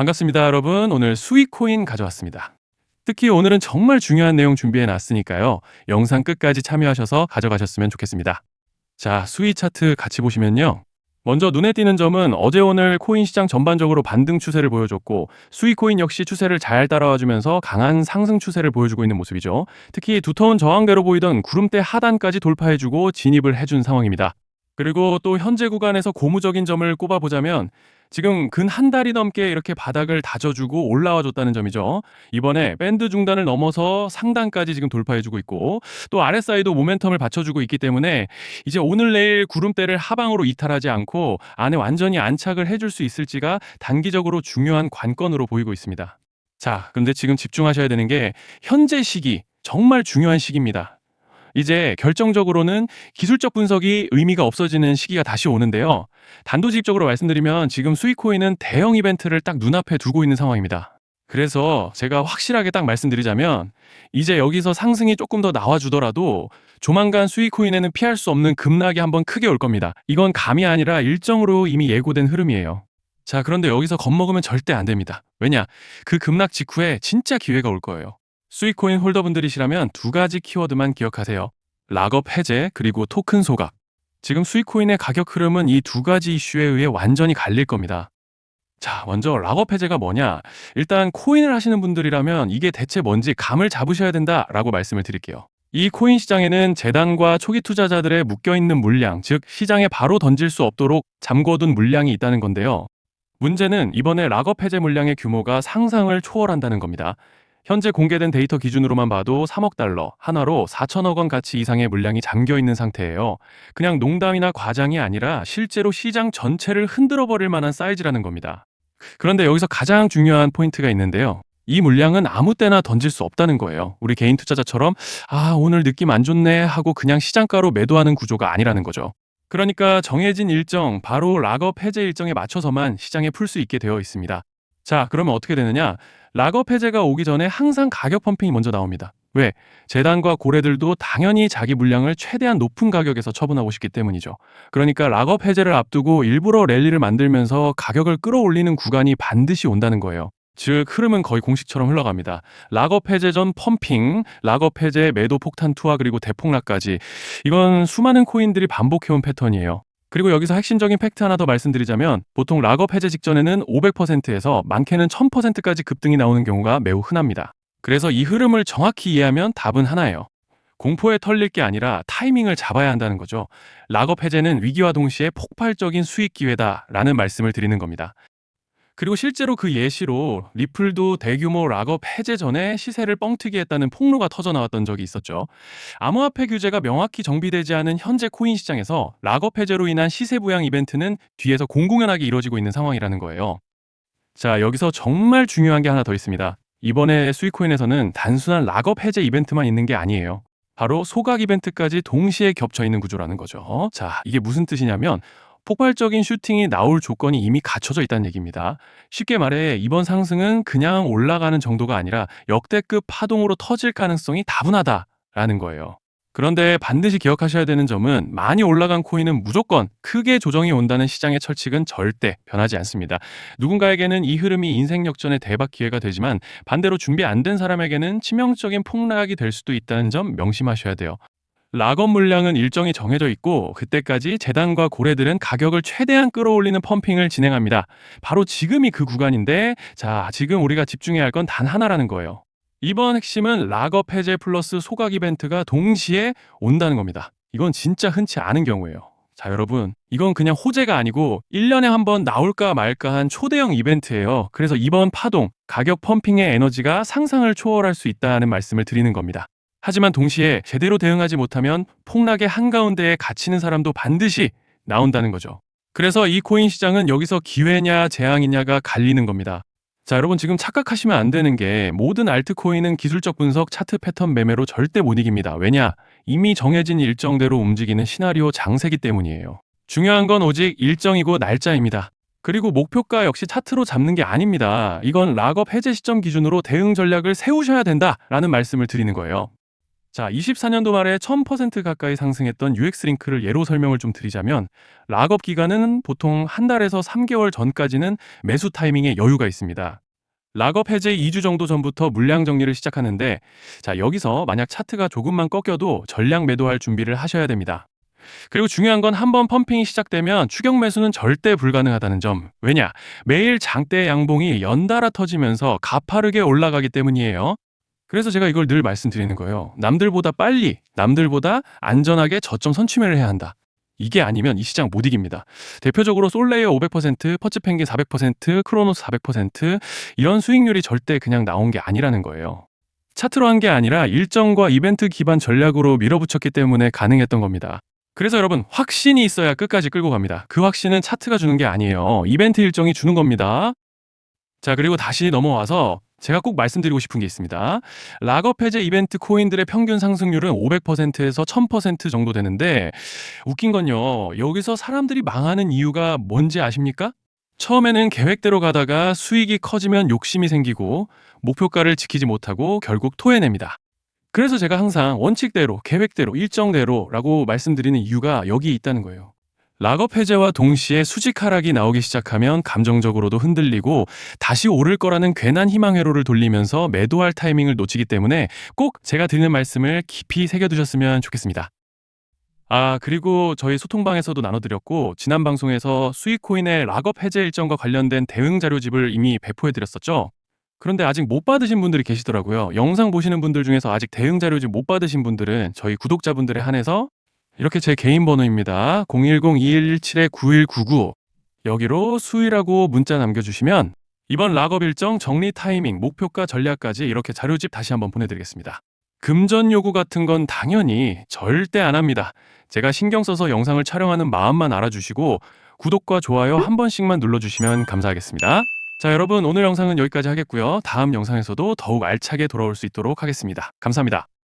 반갑습니다, 여러분. 오늘 수익코인 가져왔습니다. 특히 오늘은 정말 중요한 내용 준비해 놨으니까요. 영상 끝까지 참여하셔서 가져가셨으면 좋겠습니다. 자, 수익 차트 같이 보시면요. 먼저 눈에 띄는 점은 어제 오늘 코인 시장 전반적으로 반등 추세를 보여줬고 수익 코인 역시 추세를 잘 따라와 주면서 강한 상승 추세를 보여주고 있는 모습이죠. 특히 두터운 저항대로 보이던 구름대 하단까지 돌파해주고 진입을 해준 상황입니다. 그리고 또 현재 구간에서 고무적인 점을 꼽아보자면 지금 근 한 달이 넘게 이렇게 바닥을 다져주고 올라와 줬다는 점이죠. 이번에 밴드 중단을 넘어서 상단까지 지금 돌파해주고 있고 또 RSI도 모멘텀을 받쳐주고 있기 때문에 이제 오늘 내일 구름대를 하방으로 이탈하지 않고 안에 완전히 안착을 해줄 수 있을지가 단기적으로 중요한 관건으로 보이고 있습니다. 자, 그런데 지금 집중하셔야 되는 게 현재 시기 정말 중요한 시기입니다. 이제 결정적으로는 기술적 분석이 의미가 없어지는 시기가 다시 오는데요. 단도직입적으로 말씀드리면 지금 수익코인은 대형 이벤트를 딱 눈앞에 두고 있는 상황입니다. 그래서 제가 확실하게 딱 말씀드리자면 이제 여기서 상승이 조금 더 나와주더라도 조만간 수익코인에는 피할 수 없는 급락이 한번 크게 올 겁니다. 이건 감이 아니라 일정으로 이미 예고된 흐름이에요. 자, 그런데 여기서 겁먹으면 절대 안 됩니다. 왜냐? 그 급락 직후에 진짜 기회가 올 거예요. 수익코인 홀더분들이시라면 두 가지 키워드만 기억하세요. 락업 해제 그리고 토큰 소각. 지금 수익코인의 가격 흐름은 이 두 가지 이슈에 의해 완전히 갈릴 겁니다. 자, 먼저 락업 해제가 뭐냐? 일단 코인을 하시는 분들이라면 이게 대체 뭔지 감을 잡으셔야 된다라고 말씀을 드릴게요. 이 코인 시장에는 재단과 초기 투자자들의 묶여있는 물량, 즉 시장에 바로 던질 수 없도록 잠궈둔 물량이 있다는 건데요. 문제는 이번에 락업 해제 물량의 규모가 상상을 초월한다는 겁니다. 현재 공개된 데이터 기준으로만 봐도 3억 달러, 하나로 4천억 원 가치 이상의 물량이 잠겨 있는 상태예요. 그냥 농담이나 과장이 아니라 실제로 시장 전체를 흔들어 버릴 만한 사이즈라는 겁니다. 그런데 여기서 가장 중요한 포인트가 있는데요. 이 물량은 아무 때나 던질 수 없다는 거예요. 우리 개인 투자자처럼 아, 오늘 느낌 안 좋네 하고 그냥 시장가로 매도하는 구조가 아니라는 거죠. 그러니까 정해진 일정, 바로 락업 해제 일정에 맞춰서만 시장에 풀 수 있게 되어 있습니다. 자, 그러면 어떻게 되느냐? 락업 해제가 오기 전에 항상 가격 펌핑이 먼저 나옵니다. 왜? 재단과 고래들도 당연히 자기 물량을 최대한 높은 가격에서 처분하고 싶기 때문이죠. 그러니까 락업 해제를 앞두고 일부러 랠리를 만들면서 가격을 끌어올리는 구간이 반드시 온다는 거예요. 즉 흐름은 거의 공식처럼 흘러갑니다. 락업 해제 전 펌핑, 락업 해제 매도 폭탄 투하 그리고 대폭락까지 이건 수많은 코인들이 반복해온 패턴이에요. 그리고 여기서 핵심적인 팩트 하나 더 말씀드리자면 보통 락업 해제 직전에는 500%에서 많게는 1000%까지 급등이 나오는 경우가 매우 흔합니다. 그래서 이 흐름을 정확히 이해하면 답은 하나예요. 공포에 털릴 게 아니라 타이밍을 잡아야 한다는 거죠. 락업 해제는 위기와 동시에 폭발적인 수익 기회다라는 말씀을 드리는 겁니다. 그리고 실제로 그 예시로 리플도 대규모 락업 해제 전에 시세를 뻥튀기 했다는 폭로가 터져 나왔던 적이 있었죠. 암호화폐 규제가 명확히 정비되지 않은 현재 코인 시장에서 락업 해제로 인한 시세 부양 이벤트는 뒤에서 공공연하게 이루어지고 있는 상황이라는 거예요. 자, 여기서 정말 중요한 게 하나 더 있습니다. 이번에 수익코인에서는 단순한 락업 해제 이벤트만 있는 게 아니에요. 바로 소각 이벤트까지 동시에 겹쳐 있는 구조라는 거죠. 자, 이게 무슨 뜻이냐면 폭발적인 슈팅이 나올 조건이 이미 갖춰져 있다는 얘기입니다. 쉽게 말해 이번 상승은 그냥 올라가는 정도가 아니라 역대급 파동으로 터질 가능성이 다분하다라는 거예요. 그런데 반드시 기억하셔야 되는 점은 많이 올라간 코인은 무조건 크게 조정이 온다는 시장의 철칙은 절대 변하지 않습니다. 누군가에게는 이 흐름이 인생 역전의 대박 기회가 되지만 반대로 준비 안 된 사람에게는 치명적인 폭락이 될 수도 있다는 점 명심하셔야 돼요. 락업 물량은 일정이 정해져 있고 그때까지 재단과 고래들은 가격을 최대한 끌어올리는 펌핑을 진행합니다. 바로 지금이 그 구간인데 자 지금 우리가 집중해야 할 건 단 하나라는 거예요. 이번 핵심은 락업 해제 플러스 소각 이벤트가 동시에 온다는 겁니다. 이건 진짜 흔치 않은 경우예요. 자, 여러분, 이건 그냥 호재가 아니고 1년에 한 번 나올까 말까 한 초대형 이벤트예요. 그래서 이번 파동, 가격 펌핑의 에너지가 상상을 초월할 수 있다는 말씀을 드리는 겁니다. 하지만 동시에 제대로 대응하지 못하면 폭락의 한가운데에 갇히는 사람도 반드시 나온다는 거죠. 그래서 이 코인 시장은 여기서 기회냐 재앙이냐가 갈리는 겁니다. 자, 여러분 지금 착각하시면 안 되는 게 모든 알트코인은 기술적 분석, 차트 패턴 매매로 절대 못 이깁니다. 왜냐? 이미 정해진 일정대로 움직이는 시나리오 장세기 때문이에요. 중요한 건 오직 일정이고 날짜입니다. 그리고 목표가 역시 차트로 잡는 게 아닙니다. 이건 락업 해제 시점 기준으로 대응 전략을 세우셔야 된다라는 말씀을 드리는 거예요. 자, 24년도 말에 1000% 가까이 상승했던 UX링크를 예로 설명을 좀 드리자면 락업 기간은 보통 한 달에서 3개월 전까지는 매수 타이밍에 여유가 있습니다. 락업 해제 2주 정도 전부터 물량 정리를 시작하는데 자, 여기서 만약 차트가 조금만 꺾여도 전량 매도할 준비를 하셔야 됩니다. 그리고 중요한 건 한번 펌핑이 시작되면 추격 매수는 절대 불가능하다는 점. 왜냐? 매일 장대 양봉이 연달아 터지면서 가파르게 올라가기 때문이에요. 그래서 제가 이걸 늘 말씀드리는 거예요. 남들보다 빨리, 남들보다 안전하게 저점 선취매를 해야 한다. 이게 아니면 이 시장 못 이깁니다. 대표적으로 솔레이어 500%, 퍼츠 펭귄 400%, 크로노스 400% 이런 수익률이 절대 그냥 나온 게 아니라는 거예요. 차트로 한 게 아니라 일정과 이벤트 기반 전략으로 밀어붙였기 때문에 가능했던 겁니다. 그래서 여러분 확신이 있어야 끝까지 끌고 갑니다. 그 확신은 차트가 주는 게 아니에요. 이벤트 일정이 주는 겁니다. 자 그리고 다시 넘어와서 제가 꼭 말씀드리고 싶은 게 있습니다. 락업 해제 이벤트 코인들의 평균 상승률은 500%에서 1000% 정도 되는데 웃긴 건요. 여기서 사람들이 망하는 이유가 뭔지 아십니까? 처음에는 계획대로 가다가 수익이 커지면 욕심이 생기고 목표가를 지키지 못하고 결국 토해냅니다. 그래서 제가 항상 원칙대로, 계획대로, 일정대로라고 말씀드리는 이유가 여기 있다는 거예요. 락업 해제와 동시에 수직 하락이 나오기 시작하면 감정적으로도 흔들리고 다시 오를 거라는 괜한 희망 회로를 돌리면서 매도할 타이밍을 놓치기 때문에 꼭 제가 드리는 말씀을 깊이 새겨두셨으면 좋겠습니다. 아, 그리고 저희 소통방에서도 나눠드렸고, 지난 방송에서 수익코인의 락업 해제 일정과 관련된 대응 자료집을 이미 배포해드렸었죠. 그런데 아직 못 받으신 분들이 계시더라고요. 영상 보시는 분들 중에서 아직 대응 자료집 못 받으신 분들은 저희 구독자분들에 한해서 이렇게 제 개인 번호입니다. 010-2117-9199 여기로 수위라고 문자 남겨주시면 이번 락업 일정 정리 타이밍, 목표가 전략까지 이렇게 자료집 다시 한번 보내드리겠습니다. 금전 요구 같은 건 당연히 절대 안 합니다. 제가 신경 써서 영상을 촬영하는 마음만 알아주시고 구독과 좋아요 한 번씩만 눌러주시면 감사하겠습니다. 자, 여러분 오늘 영상은 여기까지 하겠고요. 다음 영상에서도 더욱 알차게 돌아올 수 있도록 하겠습니다. 감사합니다.